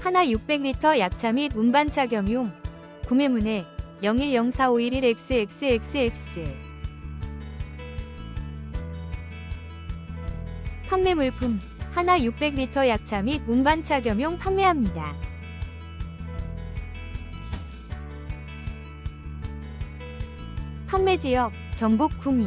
하나 600리터 약차 및 운반차 겸용. 구매문의 010451xxxx 판매 물품 하나 600리터 약차 및 운반차 겸용 판매합니다. 판매 지역 경북 구미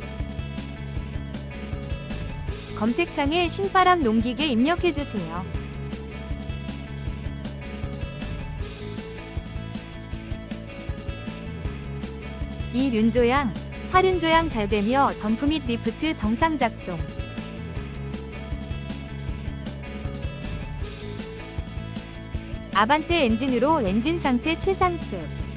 검색창에 신바람 농기계 입력해주세요. 이 륜조향, 사륜조향 잘 되며 덤프 및 리프트 정상 작동. 아반떼 엔진으로 엔진 상태 최상급.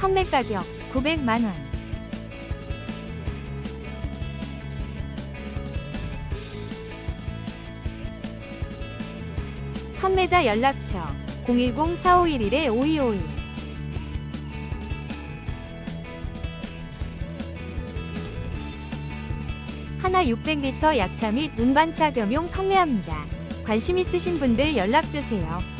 판매 가격 900만원. 판매자 연락처 010-4511-5251 하나 600리터 약차 및 운반차 겸용 판매합니다. 관심 있으신 분들 연락주세요.